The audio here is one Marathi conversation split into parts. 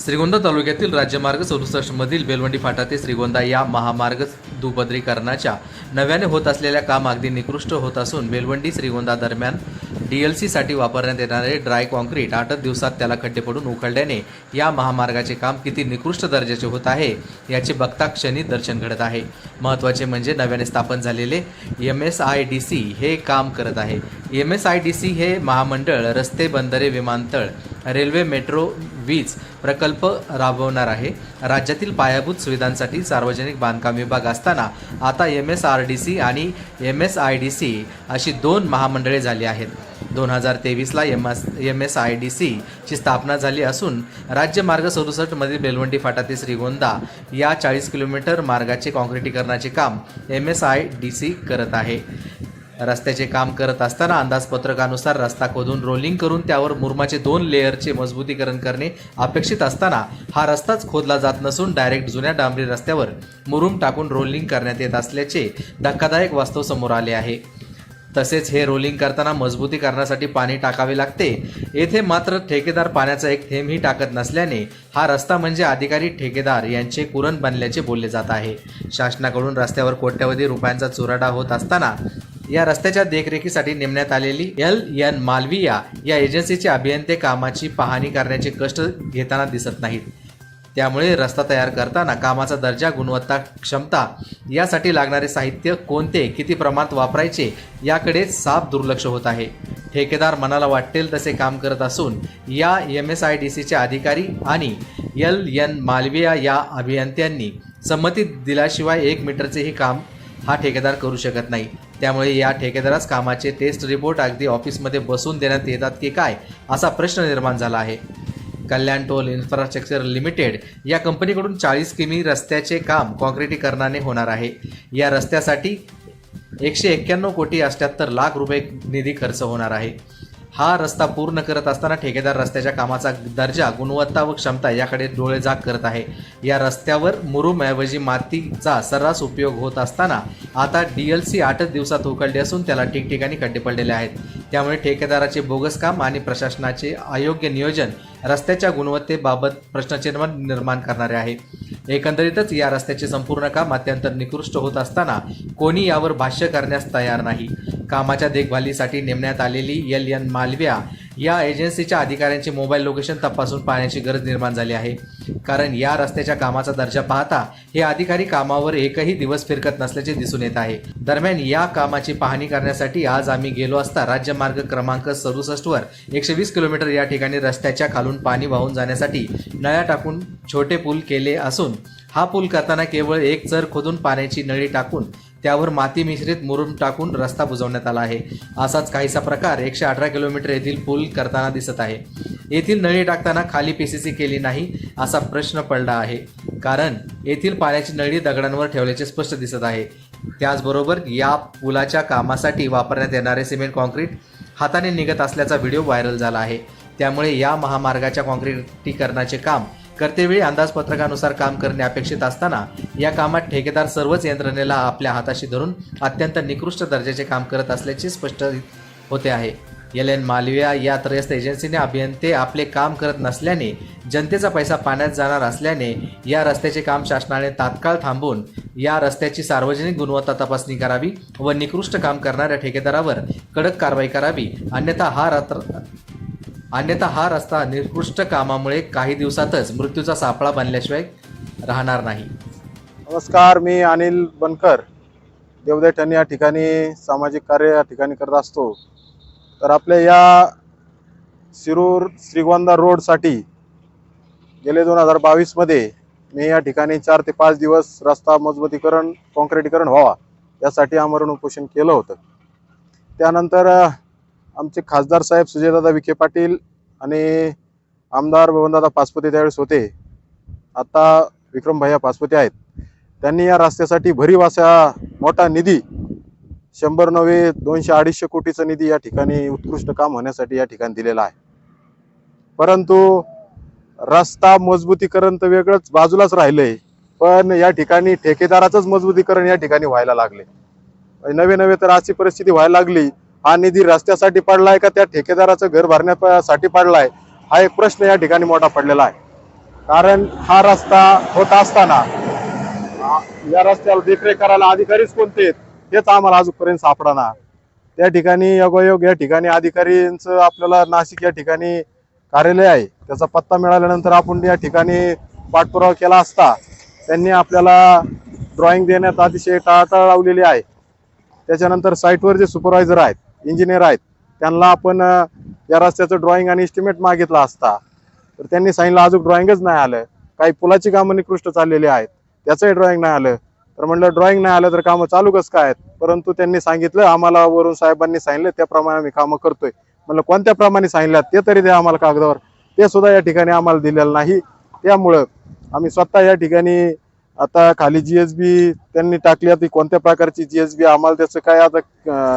श्रीगोंदा तालुक्यातील राज्यमार्ग सदुसष्टमधील बेलवंडी फाटा ते श्रीगोंदा या महामार्ग दुपदरीकरणाच्या नव्याने होत असलेल्या काम अगदी निकृष्ट होत असून बेलवंडी श्रीगोंदा दरम्यान डी एल सीसाठी वापरण्यात येणारे ड्राय कॉन्क्रीट आठच दिवसात त्याला खड्डे पडून उखळल्याने या महामार्गाचे काम किती निकृष्ट दर्जाचे होत आहे याचे बघता क्षणी दर्शन घडत आहे. महत्त्वाचे म्हणजे नव्याने स्थापन झालेले M S I D C हे काम करत आहे. M S I D C हे महामंडळ रस्ते बंदरे विमानतळ रेल्वे मेट्रो वीज प्रकल्प राबवणार आहे. राज्यातील पायाभूत सुविधांसाठी सार्वजनिक बांधकाम विभाग असताना आता M S R D C आणि M S I D C अशी दोन महामंडळे झाली आहेत. दोन हजार तेवीसला M S M S I D सीची स्थापना झाली असून राज्य मार्ग सदुसष्टमधील बेलवंडी फाटा ते श्रीगोंदा या चाळीस किलोमीटर मार्गाचे काँक्रिटीकरणाचे काम M S I D C करत आहे. रस्त्याचे काम करत असताना अंदाजपत्रकानुसार रस्ता खोदून रोलिंग करून त्यावर मुरमाचे दोन लेअरचे मजबूतीकरण करणे अपेक्षित असताना हा रस्ताच खोदला जात नसून डायरेक्ट जुन्या डांबरी रस्त्यावर मुरुम टाकून रोलिंग करण्यात येत असल्याचे धक्कादायक वास्तव समोर आले आहे. तसेच हे रोलिंग करताना मजबूती करण्यासाठी पाणी टाकावे लागते. येथे मात्र ठेकेदार पाण्याचा एक थेंबही टाकत नसल्याने हा रस्ता म्हणजे अधिकारी ठेकेदार यांचे कुरण बनल्याचे बोलले जात आहे. शासनाकडून रस्त्यावर कोट्यवधी रुपयांचा चुराडा होत असताना या रस्त्याच्या देखरेखीसाठी नेमण्यात आलेली एल एन मालविया या एजन्सीचे अभियंते कामाची पाहणी करण्याचे कष्ट घेताना दिसत नाहीत. त्यामुळे रस्ता तयार करताना कामाचा दर्जा गुणवत्ता क्षमता यासाठी लागणारे साहित्य कोणते किती प्रमाणात वापरायचे याकडे साफ दुर्लक्ष होत आहे. ठेकेदार मनाला वाटेल तसे काम करत असून या एम एस आय डी सीचे अधिकारी आणि एल एन मालविया या अभियंत्यांनी संमती दिल्याशिवाय एक मीटरचेही काम हा ठेकेदार करू शकत नाही. त्यामुळे या ठेकेदारास कामाचे टेस्ट रिपोर्ट अगदी ऑफिसमध्ये बसून देण्यात येतात की काय असा प्रश्न निर्माण झाला आहे. कल्याण टोल इन्फ्रास्ट्रक्चर लिमिटेड या कंपनीकडून चाळीस किमी रस्त्याचे काम काँक्रिटीकरणाने होणार आहे. या रस्त्यासाठी एकशे एक्क्याण्णव कोटी अठ्याहत्तर लाख रुपये निधी खर्च होणार आहे. हा रस्ता पूर्ण करत असताना ठेकेदार रस्त्याच्या कामाचा दर्जा गुणवत्ता व क्षमता याकडे डोळेजाग करत आहे. या रस्त्यावर मुरुमऐवजी मातीचा सर्रास उपयोग होत असताना आता डी एल सी आठच दिवसात उकळली असून त्याला ठिकठिकाणी खड्डे पडलेले आहेत. त्यामुळे ठेकेदाराचे बोगस काम आणि प्रशासनाचे अयोग्य नियोजन रस्त्याच्या गुणवत्तेबाबत प्रश्नचिन्ह निर्माण करणारे आहे. एकंदरीतच या रस्त्याचे संपूर्ण काम अत्यंत निकृष्ट होत असताना कोणी यावर भाष्य करण्यास तयार नाही. कामाच्या देखभालीसाठी नेमण्यात आलेली एल एन मालव्या या एजन्सीच्या अधिकाऱ्यांचे मोबाईल लोकेशन तपासून पाहण्याची गरज निर्माण झाली आहे. कारण या रस्त्याच्या कामाचा दर्जा पाहता हे अधिकारी कामावर एकही दिवस फिरकत नसल्याचे दिसून येत आहे. दरम्यान या कामाची पाहणी करण्यासाठी आज आम्ही गेलो असता राज्यमार्ग क्रमांक सदुसष्ट वर एकशे वीस किलोमीटर या ठिकाणी रस्त्याच्या खालून पाणी वाहून जाण्यासाठी नळ्या टाकून छोटे पूल केले असून हा पूल करताना केवळ एक चर खोदून पाण्याची नळी टाकून त्यावर माती मिश्रित मुरुम टाकून रस्ता बुजवण्यात आला आहे. असाच काहीसा प्रकार एकशे अठरा किलोमीटर येथील पूल करताना दिसत आहे. येथील नळी टाकताना खाली पीसीसी केली नाही असा प्रश्न पडला आहे. कारण येथील पाण्याची नळी दगडांवर ठेवल्याचे स्पष्ट दिसत आहे. त्याचबरोबर या पुलाच्या कामासाठी वापरण्यात येणारे सिमेंट कॉन्क्रीट हाताने निघत असल्याचा व्हिडिओ व्हायरल झाला आहे. त्यामुळे या महामार्गाच्या काँक्रीटीकरणाचे काम करतेवेळी अंदाजपत्रकानुसार काम करणे अपेक्षित असताना या कामात ठेकेदार सर्वच यंत्रणेला आपल्या हाताशी धरून अत्यंत निकृष्ट दर्जाचे काम करत असल्याचे स्पष्ट होते आहे. एल एन मालविया या त्रयस्थ एजन्सीने अभियंते आपले काम करत नसल्याने जनतेचा पैसा पाण्यात जाणार असल्याने या रस्त्याचे काम शासनाने तात्काळ थांबवून या रस्त्याची सार्वजनिक गुणवत्ता तपासणी करावी व निकृष्ट काम करणाऱ्या ठेकेदारावर कडक कारवाई करावी अन्यथा हा रात्र अन्यथा हा रस्ता निकृष्ट कामामुळे काही दिवसातच मृत्यूचा सापळा बनल्याशिवाय राहणार नाही. नमस्कार मी अनिल बनकर. देवदैठण या ठिकाणी सामाजिक कार्य या ठिकाणी करत असतो. तर आपल्या या शिरूर श्रीगोंदा रोडसाठी गेले दोन हजार बावीसमध्ये मी या ठिकाणी चार ते पाच दिवस रस्ता मजबूतीकरण कॉन्क्रिटीकरण व्हावा यासाठी आमरण उपोषण केलं होतं. त्यानंतर आमचे खासदार साहेब सुजयदादा विखे पाटील आणि आमदार भवनदादा पाचपते त्यावेळेस होते. आता विक्रम भैया आहेत. त्यांनी या रस्त्यासाठी भरीव असा मोठा निधी शंभर नव्हे दोनशे अडीचशे कोटीचा निधी या ठिकाणी उत्कृष्ट काम होण्यासाठी या ठिकाणी दिलेला आहे. परंतु रस्ता मजबूतीकरण तर वेगळंच बाजूलाच राहिलंय पण या ठिकाणी ठेकेदाराचंच मजबूतीकरण या ठिकाणी व्हायला लागले नवे नवे तर अशी परिस्थिती व्हायला लागली हा निधी रस्त्यासाठी पडलाय का त्या ठेकेदाराचं घर भरण्यासाठी पडलाय? हा एक प्रश्न या ठिकाणी मोठा पडलेला आहे. कारण हा रस्ता होत असताना या रस्त्याला देखरेख करायला अधिकारीच कोणते आहेत हेच आम्हाला अजूनपर्यंत सापडाना. त्या ठिकाणी योगायोग या ठिकाणी अधिकारींचं आपल्याला नाशिक या ठिकाणी कार्यालय आहे. त्याचा पत्ता मिळाल्यानंतर आपण या ठिकाणी पाठपुरावा केला असता त्यांनी आपल्याला ड्रॉइंग देण्यात अतिशय टाळाटाळ लावलेली आहे. त्याच्यानंतर साईटवर जे सुपरवायझर आहेत इंजिनियर आहेत. त्यांना आपण या रस्त्याचं ड्रॉइंग आणि एस्टिमेट मागितला असता तर त्यांनी सांगितलं अजून ड्रॉइंगच नाही आलं. काही पुलाची कामं निकृष्ट चाललेली आहेत. त्याचंही ड्रॉइंग नाही आलं. तर म्हणलं ड्रॉइंग नाही आलं तर कामं चालू कसं काय आहेत? परंतु त्यांनी सांगितलं आम्हाला वरून साहेबांनी सांगितलं त्याप्रमाणे आम्ही कामं करतोय. म्हणलं कोणत्या प्रमाणे सांगितलं? ते तरी द्या आम्हाला कागदावर. ते सुद्धा या ठिकाणी आम्हाला दिलेलं नाही. त्यामुळं आम्ही स्वतः या ठिकाणी आता खाली जीएसबी त्यांनी टाकली आता ती कोणत्या प्रकारची जीएसबी आम्हाला त्याचं काय आता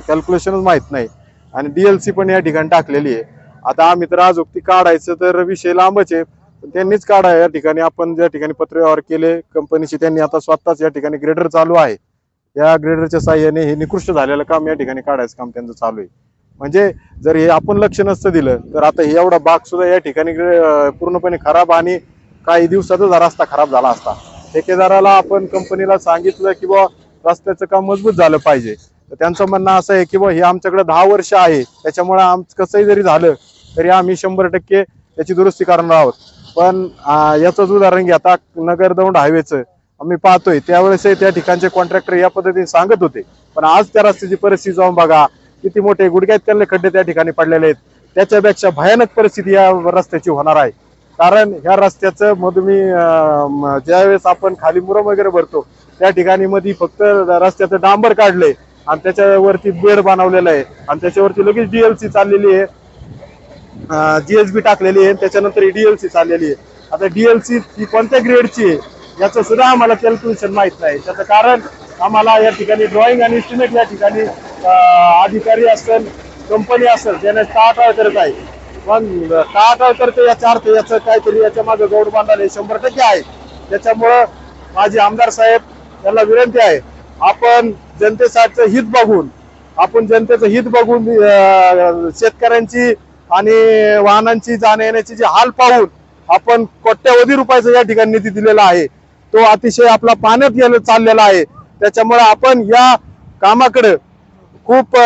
कॅल्क्युलेशनच माहीत नाही. आणि डीएलसी पण या ठिकाणी टाकलेली आहे. आता आम्ही तर आज ती काढायचं तर विषय लांबच आहे. पण त्यांनीच काढा या ठिकाणी. आपण ज्या ठिकाणी पत्रव्यवहार केले कंपनीशी त्यांनी आता स्वतःच या ठिकाणी ग्रेडर चालू आहे. या ग्रेडरच्या साह्याने हे निकृष्ट झालेलं काम या ठिकाणी काढायचं काम त्यांचं चालू आहे. म्हणजे जर हे आपण लक्ष नसतं दिलं तर आता हे एवढा बाग सुद्धा या ठिकाणी पूर्णपणे खराब आणि काही दिवसातच रस्ता खराब झाला असता. ठेकेदाराला आपण कंपनीला सांगितलं की बा रस्त्याचं काम मजबूत झालं पाहिजे. तर त्यांचं म्हणणं असं आहे की बा हे आमच्याकडे दहा वर्ष आहे. त्याच्यामुळे आम कसंही जरी झालं तरी आम्ही शंभर टक्के याची दुरुस्ती करणार आहोत. पण याचंच उदाहरण घ्या. आता नगर दौंड हायवेचं आम्ही पाहतोय. त्यावेळेसही त्या ठिकाणचे कॉन्ट्रॅक्टर या पद्धतीने सांगत होते. पण आज त्या रस्त्याची परिस्थिती जाऊन बघा. किती मोठे गुडघ्यात त्यांना खड्डे त्या ठिकाणी पडलेले आहेत. त्याच्यापेक्षा भयानक परिस्थिती या रस्त्याची होणार आहे. कारण ह्या रस्त्याचं मग मी ज्यावेळेस आपण खाली मुरम वगैरे भरतो त्या ठिकाणी मध्ये फक्त रस्त्याचं डांबर काढलंय आणि त्याच्यावरती बेड बनवलेला आहे. आणि त्याच्यावरती लगेच डीएलसी चाललेली आहे. जीएसबी टाकलेली आहे त्याच्यानंतर डीएलसी चाललेली आहे. आता डीएलसी ही कोणत्या ग्रेडची आहे याचं सुद्धा आम्हाला कॅल्क्युलेशन माहीत नाही. त्याचं कारण आम्हाला या ठिकाणी ड्रॉइंग आणि इस्टिमेट या ठिकाणी अधिकारी असेल कंपनी असेल ज्याने टाळाटाळ करत आहे पण काय करते याचा अर्थ याचं काहीतरी याच्या मागे गौड बांधाल हे शंभर टक्के आहे. त्याच्यामुळं माझे आमदार साहेब यांना विनंती आहे आपण जनतेसाठीचं हित बघून आपण जनतेचं हित बघून शेतकऱ्यांची आणि वाहनांची जाण्या येण्याची जी हाल पाहून आपण कोट्यवधी रुपयाचा या ठिकाणी निधी दिलेला आहे. तो अतिशय आपला पाण्यात गेला चाललेला आहे. त्याच्यामुळे आपण या कामाकडे खूप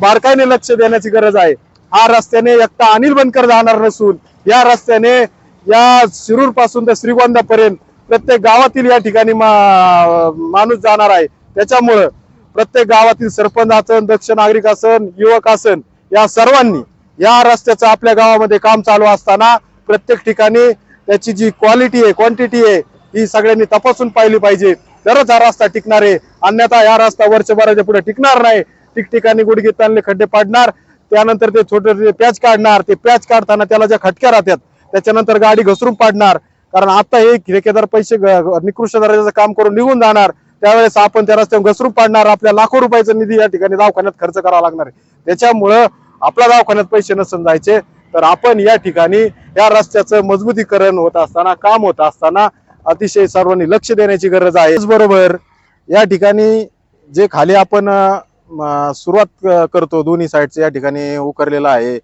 बारकाईने लक्ष देण्याची गरज आहे. हा रस्त्याने एकटा अनिल बनकर जाणार नसून या रस्त्याने या शिरूरपासून ते श्रीगोंदापर्यंत प्रत्येक गावातील या ठिकाणी मा- माणूस जाणार आहे. त्याच्यामुळं प्रत्येक गावातील सरपंच असन दक्ष नागरिक असन युवक असन या सर्वांनी या रस्त्याचं आपल्या गावामध्ये काम चालू असताना प्रत्येक ठिकाणी त्याची जी क्वालिटी आहे क्वांटिटी आहे ही सगळ्यांनी तपासून पाहिली पाहिजे. तरच हा रस्ता टिकणार आहे. अन्यथा या रस्ता वर्षभराच्या पुढे टिकणार नाही. ठिकठिकाणी गुडघे ताणले खड्डे पाडणार. त्यानंतर ते छोटे पॅच काढणार ते पॅच काढताना त्याला ज्या खटक्या राहतात त्याच्यानंतर गाडी घसरून पाडणार. कारण आता हे ठेकेदार पैसे ग- निकृष्ट दर्जाचं काम करून निघून जाणार. त्यावेळेस आपण त्या रस्त्यावर घसरून पाडणार. आपल्या लाखो रुपयाचा निधी या ठिकाणी दवाखान्यात खर्च करावा लागणार आहे. त्याच्यामुळं आपल्या दवाखान्यात पैसे नसून जायचे. तर आपण या ठिकाणी या रस्त्याचं मजबूतीकरण होत असताना काम होत असताना अतिशय सर्वांनी लक्ष देण्याची गरज आहे. बरोबर या ठिकाणी जे खाली आपण सुरुवात करतो. दोन्ही साईडचं या ठिकाणी उकरलेलं आहे.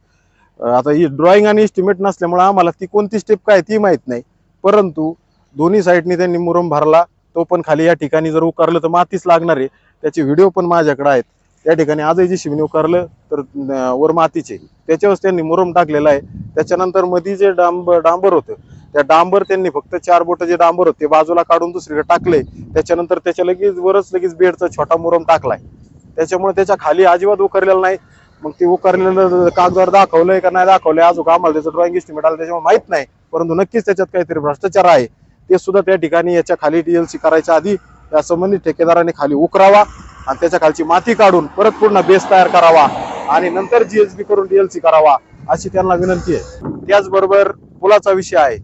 आता ही ड्रॉइंग आणि इस्टिमेट नसल्यामुळं आम्हाला ती कोणती स्टेप काय ती माहीत नाही. परंतु दोन्ही साईडनी त्यांनी मुरम भरला. तो पण खाली या ठिकाणी जर उकारलं तर मातीच लागणार आहे. त्याचे व्हिडिओ पण माझ्याकडे आहेत. त्या ठिकाणी आजही जी शिवणी उकारलं तर वर मातीचे. त्याच्यावर त्यांनी मुरम टाकलेला आहे. त्याच्यानंतरमध्ये जे डांबर डांबर होतं त्या डांबर त्यांनी फक्त चार बोट जे डांबर होते बाजूला काढून दुसरीकडे टाकले. त्याच्यानंतर त्याच्या लगेच वरच लगेच बेडचा छोटा मुरम टाकलाय. त्याच्यामुळे त्याच्याखाली अजिबात उकरलेलं नाही. मग ते उकरलेलं कागदावर दाखवलंय का नाही दाखवलंय अजून आम्हाला त्याचं ड्रॉइंग इस्टिमेट आलं त्याच्यामुळे माहीत नाही. परंतु नक्कीच त्याच्यात काहीतरी भ्रष्टाचार आहे. ते सुद्धा त्या ठिकाणी याच्या खाली डीएलसी करायच्या आधी त्या संबंधित ठेकेदाराने खाली उकरावा आणि त्याच्या खालची माती काढून परत पूर्ण बेस तयार करावा आणि नंतर जीएसबी करून डीएलसी करावा अशी त्यांना विनंती आहे. त्याचबरोबर पुलाचा विषय आहे.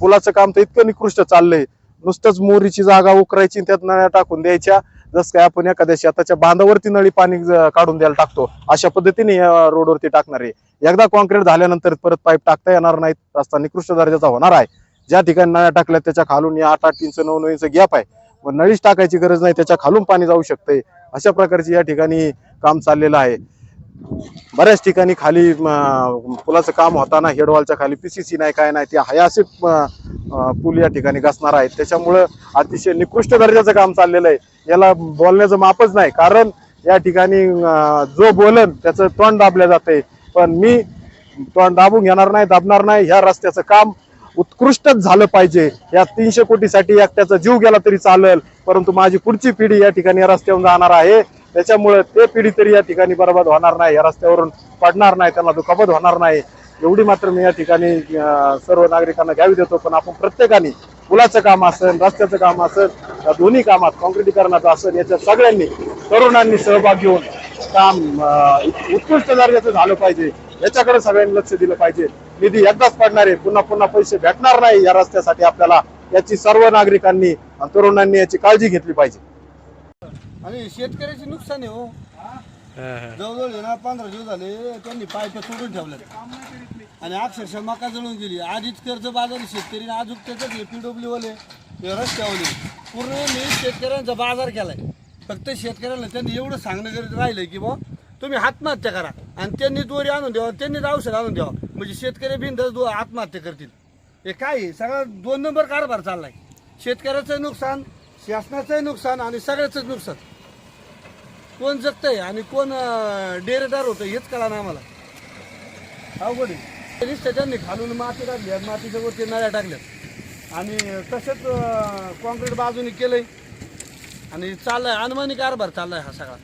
पुलाचं काम तर इतकं निकृष्ट चाललंय. नुसतंच मोरीची जागा उकरायची आणि त्यात नळ्या टाकून द्यायच्या. जसं काय आपण एखाद्या शेताच्या बांधावरती नळी पाणी काढून द्यायला टाकतो अशा पद्धतीने या रोडवरती टाकणार आहे. एकदा कॉन्क्रीट झाल्यानंतर परत पाईप टाकता येणार नाहीत रस्ता निकृष्ट दर्जाचा होणार आहे. ज्या ठिकाणी नळ्या टाकल्या त्याच्या खालून या आठ आठ इंच नऊ नऊ इंच गॅप आहे. मग नळीच टाकायची गरज नाही त्याच्या खालून पाणी जाऊ शकते अशा प्रकारची या ठिकाणी काम चाललेलं आहे. बऱ्याच ठिकाणी खाली पुलाचं काम होताना हेडवॉलच्या खाली पी सी सी नाही काय नाही ते हाय पूल या ठिकाणी घसणार आहेत. त्याच्यामुळं अतिशय निकृष्ट दर्जाचं काम चाललेलं आहे. याला बोलण्याचं मापच नाही. कारण या ठिकाणी जो बोलन त्याचं तोंड दाबलं जाते पण मी तोंड दाबून घेणार नाही दाबणार नाही. ह्या रस्त्याचं काम उत्कृष्टच झालं पाहिजे. या तीनशे कोटीसाठी एकट्याचा जीव गेला तरी चालेल. परंतु माझी पुढची पिढी या ठिकाणी या जाणार आहे. त्याच्यामुळे ते पिढी तरी या ठिकाणी बरबाद होणार नाही या रस्त्यावरून पडणार नाही त्यांना दुखापत होणार नाही. एवढी मात्र मी या ठिकाणी सर्व नागरिकांना घ्यावी देतो पण आपण प्रत्येकाने पुलाचं काम असेल रस्त्याचं काम असेल या दोन्ही कामात काँक्रिटीकरणाचं असेल याच्यात सगळ्यांनी तरुणांनी सहभाग घेऊन काम उत्कृष्ट दर्जाचं झालं पाहिजे. याच्याकडे सगळ्यांनी लक्ष दिलं पाहिजे. निधी एकदाच पडणार आहे पुन्हा पुन्हा पैसे भेटणार नाही या रस्त्यासाठी आपल्याला. याची सर्व नागरिकांनी आणि तरुणांनी याची काळजी घेतली पाहिजे. आणि शेतकऱ्याचे नुकसान आहे हो. जवळजवळ आहे ना पंधरा दिवस झाले त्यांनी पाईप तोडून ठेवल्यात. आणि अक्षरशः मका जळून गेली. आधीच कर्ज बाजार शेतकरी अजून त्याच्यात हे पीडब्ल्यू वाले रस्त्यावाले. पूर्ण मी शेतकऱ्यांचा बाजार केलाय. फक्त शेतकऱ्याला त्यांनी एवढं सांगणं गरज राहिलंय की बा तुम्ही आत्महत्या करा. आणि त्यांनी दोरी आणून द्यावा त्यांनीच औषध आणून द्यावा. म्हणजे शेतकरी बिंदच दो आत्महत्या करतील. हे काय? सगळा दोन नंबर कारभार चाललाय. शेतकऱ्याचं नुकसान शासनाचंही नुकसान आणि सगळ्याच नुकसान. कोण जगतंय आणि कोण डेरेदार होतं हेच कळा ना आम्हाला. अवघड आहे. नुसतं त्यांनी खालून माती टाकली आणि मातीच्या वरती नळ्या टाकल्यात. आणि तसेच कॉन्क्रीट बाजूने केलंय. आणि चाललाय अनुमानी कारभार चाललाय हा सगळा.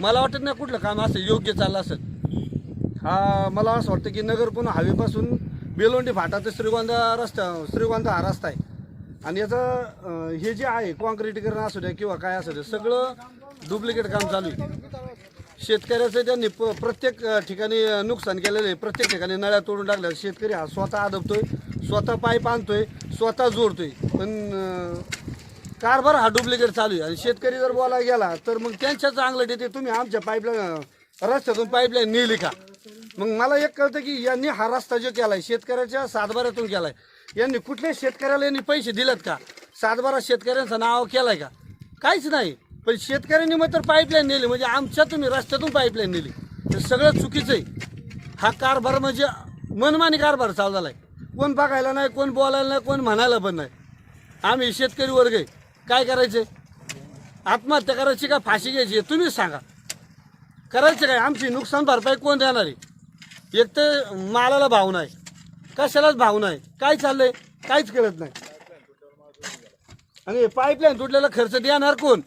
मला वाटत नाही कुठलं काम असं योग्य चाललं असेल. हा मला असं वाटतं की नगर पुन्हा हवेपासून बेलोंडी फाटा ते श्रीगोंदा रस्ता श्रीगोंदा हा रस्ता आहे. आणि याचं हे जे आहे कॉन्क्रिटीकरण असू द्या किंवा काय असू द्या सगळं डुप्लिकेट काम चालू आहे. शेतकऱ्याचं त्यांनी प प्रत्येक ठिकाणी नुकसान केलेलं आहे. प्रत्येक ठिकाणी नळ्या तोडून टाकल्या शेतकरी हा स्वतः आदबतोय स्वतः पाईप आणतोय स्वतः जोडतोय. पण कारभार हा डुप्लिकेट चालू आहे. आणि शेतकरी जर बोलायला गेला तर मग त्यांच्या चांगलं देते तुम्ही आमच्या पाईपलाईन रस्त्यातून पाईपलाईन नेली का? मग मला एक कळतं की यांनी हा रस्ता जो केला आहे शेतकऱ्याच्या सातबाऱ्यातून केला आहे यांनी कुठल्या शेतकऱ्याला यांनी पैसे दिलेत का? सातबारा शेतकऱ्यांचं नाव केलाय का? काहीच नाही. पण शेतकऱ्यांनी मग तर पाईपलाईन नेली. म्हणजे आमच्या तुम्ही रस्त्यातून पाईपलाईन नेली. तर सगळं चुकीचं आहे. हा कारभार म्हणजे मनमानी कारभार चालू आहे. कोण बघायला नाही कोण बोलायला नाही कोण म्हणायला पण नाही. आम्ही शेतकरी वर्ग आहे. काय करायचे आत्महत्या करायची का फाशी घ्यायची तुम्हीच सांगा. करायचं काय? आमची नुकसान भरपाई कोण देणार आहे? एक तर मालाला भाव नाही. कशालाच भाव नाही. काय चाललंय? काहीच कळत नाही. आणि पाईपलाईन तुटलेला खर्च देणार कोण?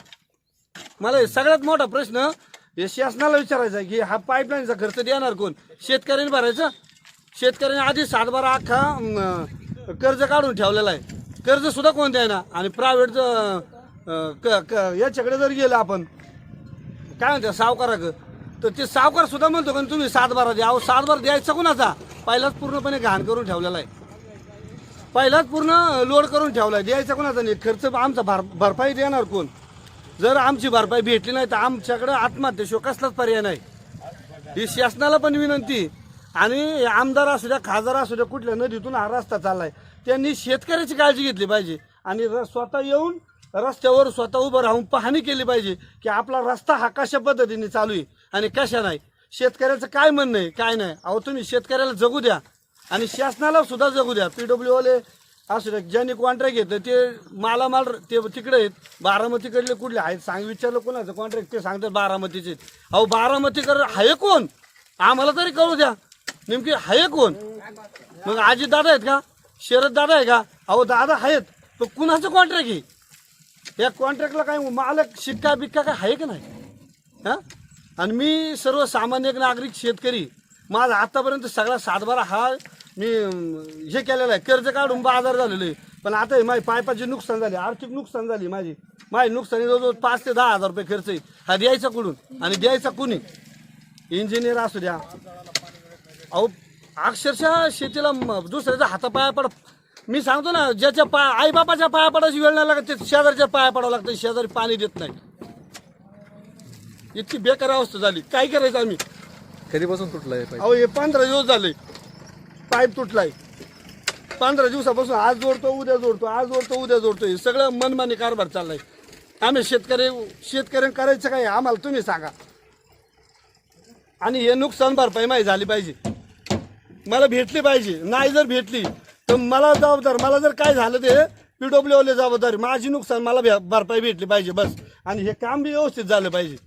मला हे सगळ्यात मोठा प्रश्न हे शासनाला विचारायचा आहे की हा पाईपलाईनचा खर्च देणार कोण? शेतकऱ्यांनी भरायचा? शेतकऱ्याने आधी सातबारा अख्खा अं, कर्ज काढून ठेवलेला आहे. कर्ज सुद्धा कोण द्यायना आणि प्रायव्हेटचं याच्याकडे जर गेलं आपण काय म्हणतात सावकाराक तर ते सावकार सुद्धा म्हणतो कारण तुम्ही सातबारा द्या. अहो सातबारा द्यायचा कोणाचा? पहिलाच पूर्णपणे घाण करून ठेवलेला आहे. पहिलाच पूर्ण लोड करून ठेवला आहे द्यायचा कोणाचा नाही. खर्च आमचा भर भरपाई देणार कोण? जर आमची भरपाई भेटली नाही तर आमच्याकडे आत्महत्येशिवाय कसलाच पर्याय नाही. ही शासनाला पण विनंती. आणि आमदार असू द्या खासदार असू द्या कुठल्या नदीतून हा रस्ता चाललाय त्यांनी शेतकऱ्याची काळजी घेतली पाहिजे. आणि र- स्वतः येऊन रस्त्यावर स्वतः उभं राहून पाहणी केली पाहिजे की आपला रस्ता हा कशा पद्धतीने चालू आहे. आणि कशा नाही? शेतकऱ्याचं काय म्हणणं आहे? काय नाही? अहो तुम्ही शेतकऱ्याला जगू द्या. आणि शासनाला सुद्धा जगू द्या. पीडब्ल्यू वाले असू द्या ज्यांनी कॉन्ट्रॅक्ट घेतलं ते मालामाल ते तिकडे आहेत. बारामतीकडले कुठले आहेत? सांग विचारलं कोणाचं कॉन्ट्रॅक्ट ते सांगतात बारामतीचे अहो बारामतीकर आहे कोण? आम्हाला तरी कळू द्या. नेमकी आहे कोण? मग आजी दादा आहेत का? शरद दादा आहे का? अहो दादा आहेत. पण कुणाचं कॉन्ट्रॅक्ट आहे? या कॉन्ट्रॅक्टला काय मालक शिक्का बिक्का काय आहे का नाही? हां? आणि मी सर्वसामान्य एक नागरिक शेतकरी. माझा आतापर्यंत सगळा सातबारा हा मी हे केलेला आहे. कर्ज काढून बाजार झालेलं. आहे पण आता हे माझी पायपाची नुकसान झाली आर्थिक नुकसान झाली माझी. माझी नुकसानी जवळजवळ पाच ते दहा हजार रुपये खर्च आहे. हा द्यायचा कुठून? आणि द्यायचा कुणी? इंजिनियर असू द्या. अहो अक्षरशः शेतीला दुसऱ्याच्या हातापाया पड मी सांगतो ना ज्याच्या पा आईबापाच्या पाया पडायची वेळ नाही लागत ते शेजारच्या पाया पडावं लागतं शेजारी पाणी देत नाही. इतकी बेकार अवस्था झाली. काय करायचं आम्ही? कधीपासून तुटलं आहे अहो हे पंधरा दिवस झाले. पाईप तुटलाय. पंधरा दिवसापासून आज जोडतो उद्या जोडतो आज जोडतो उद्या जोडतो. हे सगळं मनमानी कारभार चाललाय. आम्ही शेतकरी शेतकऱ्यांना करायचं काय? आम्हाला तुम्ही सांगा. आणि हे नुकसान भरपाई माहिती झाली पाहिजे. मला भेटली पाहिजे. नाही जर भेटली तर मला जबाबदार मला जर काय झालं ते पीडब्ल्यू वाले जबाबदारी माझी नुकसान मला भे- भरपाई भेटली पाहिजे बस. आणि हे काम बी व्यवस्थित झालं पाहिजे.